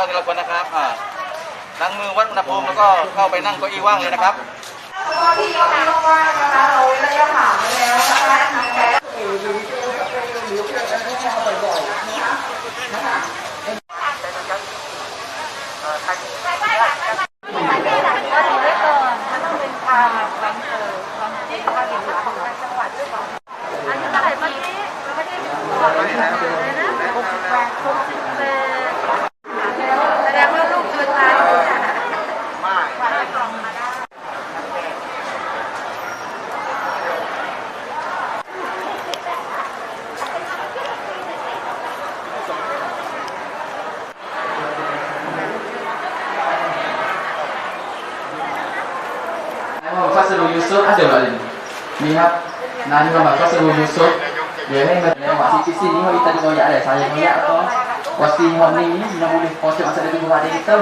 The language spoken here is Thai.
าทีละคนนะครับอ่าล้างมือวัดอุณหภูมิแล้วก็เข้าไปนั่งเก้าอี้ว่างเลยนะครับที่ยกนิ้วว่างนะคะเราระยะห่างไปแล้วนะคะแพ้แสดงว่าลูกเกินตายอยู่นะ ซุฟอัสเดลลินมีครับนานเรามาก็สรุปยูซุฟเดี๋ยวให้มันในหวะที่ซิซี่นี้เขาอิตาลีเขาอยากอะไรสายเขาอยากก็วัดซีฮอนนี้เราไม่พอเชื่อว่าจะได้ดูว่าได้เติม